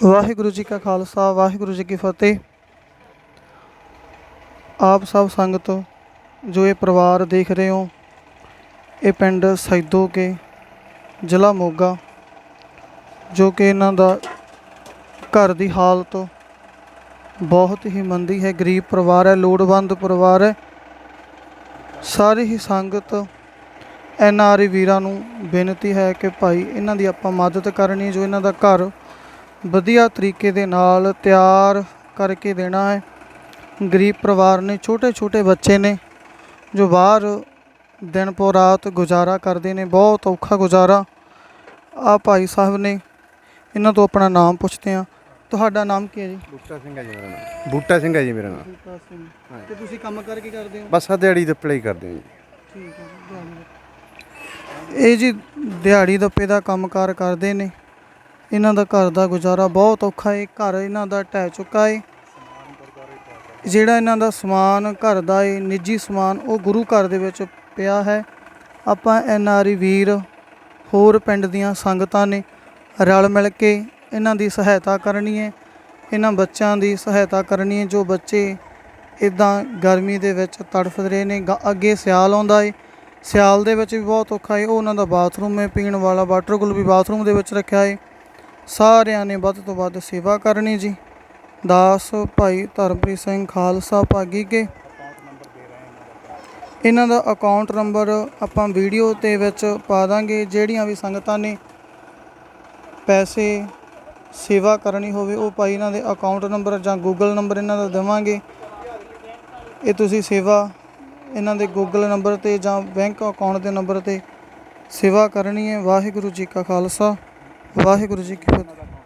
ਵਾਹਿਗੁਰੂ ਜੀ ਕਾ ਖਾਲਸਾ, ਵਾਹਿਗੁਰੂ ਜੀ ਕੀ ਫਤਿਹ। ਆਪ ਸਭ ਸੰਗਤ ਜੋ ਇਹ ਪਰਿਵਾਰ ਦੇਖ ਰਹੇ ਹੋ, ਇਹ ਪਿੰਡ ਸੈਦੋ ਕੇ ਜ਼ਿਲ੍ਹਾ ਮੋਗਾ, ਜੋ ਕਿ ਇਹਨਾਂ ਦਾ ਘਰ ਦੀ ਹਾਲਤ ਬਹੁਤ ਹੀ ਮੰਦੀ ਹੈ, ਗਰੀਬ ਪਰਿਵਾਰ ਹੈ, ਲੋੜਵੰਦ ਪਰਿਵਾਰ ਹੈ। ਸਾਰੀ ਹੀ ਸੰਗਤ ਐਨ ਆਰ ਆਈ ਵੀਰਾਂ ਨੂੰ ਬੇਨਤੀ ਹੈ ਕਿ ਭਾਈ ਇਹਨਾਂ ਦੀ ਆਪਾਂ ਮਦਦ ਕਰਨੀ ਜੋ ਇਹਨਾਂ ਦਾ ਘਰ ਵਧੀਆ ਤਰੀਕੇ ਦੇ ਨਾਲ ਤਿਆਰ ਕਰਕੇ ਦੇਣਾ ਹੈ। ਗਰੀਬ ਪਰਿਵਾਰ ਨੇ ਛੋਟੇ ਛੋਟੇ ਬੱਚੇ ਨੇ ਜੋ ਬਾਹਰ ਦਿਨ ਪੋ ਰਾਤ ਗੁਜ਼ਾਰਾ ਕਰਦੇ ਨੇ ਬਹੁਤ ਔਖਾ ਗੁਜ਼ਾਰਾ। ਆ ਭਾਈ ਸਾਹਿਬ ਨੇ ਇਹਨਾਂ ਤੋਂ ਆਪਣਾ ਨਾਮ ਪੁੱਛਦੇ ਆ ਤੁਹਾਡਾ ਨਾਮ ਕੀ ਹੈ ਜੀ? ਬੂਟਾ ਸਿੰਘ ਹੈ ਜੀ ਮੇਰਾ ਨਾਮ। ਬੂਟਾ ਸਿੰਘ ਹੈ ਜੀ ਮੇਰਾ ਨਾਮ। ਬੂਟਾ ਸਿੰਘ। ਤੇ ਤੁਸੀਂ ਕੰਮ ਕਰਕੇ ਕਰਦੇ ਹੋ? ਬਸ ਆ ਦਿਹਾੜੀ ਦੇ ਪੜਾਈ ਕਰਦੇ ਹਾਂ ਜੀ। ਠੀਕ ਹੈ। ਇਹ ਜੀ ਦਿਹਾੜੀ ਦੱਪੇ ਦਾ ਕੰਮਕਾਰ ਕਰਦੇ ਨੇ। ਇਹਨਾਂ ਦਾ ਘਰ ਦਾ ਗੁਜ਼ਾਰਾ ਬਹੁਤ ਔਖਾ ਹੈ ਘਰ ਇਹਨਾਂ ਦਾ ਢਹਿ ਚੁੱਕਾ ਹੈ ਜਿਹੜਾ ਇਹਨਾਂ ਦਾ ਸਮਾਨ ਘਰ ਦਾ ਹੈ ਨਿੱਜੀ ਸਮਾਨ, ਉਹ ਗੁਰੂ ਘਰ ਦੇ ਵਿੱਚ ਪਿਆ ਹੈ। ਆਪਾਂ ਐਨ ਆਰ ਆਈ ਵੀਰ, ਹੋਰ ਪਿੰਡ ਦੀਆਂ ਸੰਗਤਾਂ ਨੇ ਰਲ ਮਿਲ ਕੇ ਇਹਨਾਂ ਦੀ ਸਹਾਇਤਾ ਕਰਨੀ ਹੈ ਇਹਨਾਂ ਬੱਚਿਆਂ ਦੀ ਸਹਾਇਤਾ ਕਰਨੀ ਹੈ ਜੋ ਬੱਚੇ ਇਦਾਂ ਗਰਮੀ ਦੇ ਵਿੱਚ ਤੜਫ ਰਹੇ ਨੇ, ਗ- ਅੱਗੇ ਸਿਆਲ ਆਉਂਦਾ ਏ। ਸਿਆਲ ਦੇ ਵਿੱਚ ਵੀ ਬਹੁਤ ਔਖਾ ਏ, ਉਹ ਉਹਨਾਂ ਦਾ ਬਾਥਰੂਮ ਹੈ ਪੀਣ ਵਾਲਾ ਵਾਟਰ ਕੂਲਰ ਵੀ ਬਾਥਰੂਮ ਦੇ ਵਿੱਚ ਰੱਖਿਆ ਏ। ਸਾਰਿਆਂ ਨੇ ਵੱਧ ਤੋਂ ਵੱਧ ਸੇਵਾ ਕਰਨੀ ਜੀ। ਦਾਸ ਭਾਈ ਧਰਮਪ੍ਰੀਤ ਸਿੰਘ ਖਾਲਸਾ ਭਾਗੀ ਕੇ। ਇਹਨਾਂ ਦਾ ਅਕਾਊਂਟ ਨੰਬਰ ਆਪਾਂ ਵੀਡੀਓ ਦੇ ਵਿੱਚ ਪਾ ਦਾਂਗੇ। ਜਿਹੜੀਆਂ ਵੀ ਸੰਗਤਾਂ ਨੇ ਪੈਸੇ ਸੇਵਾ ਕਰਨੀ ਹੋਵੇ, ਉਹ ਭਾਈ ਇਹਨਾਂ ਦੇ ਅਕਾਊਂਟ ਨੰਬਰ ਜਾਂ ਗੂਗਲ ਨੰਬਰ ਇਹਨਾਂ ਦਾ ਦੇਵਾਂਗੇ। ਇਹ ਤੁਸੀਂ ਸੇਵਾ ਇਹਨਾਂ ਦੇ ਗੂਗਲ ਨੰਬਰ ਤੇ ਜਾਂ ਬੈਂਕ ਅਕਾਊਂਟ ਦੇ ਨੰਬਰ ਤੇ ਸੇਵਾ ਕਰਨੀ ਹੈ। ਵਾਹਿਗੁਰੂ ਜੀ ਕਾ ਖਾਲਸਾ। ਵਾਹਿਗੁਰੂ ਜੀ ਕੀ ਫਤਿਹ।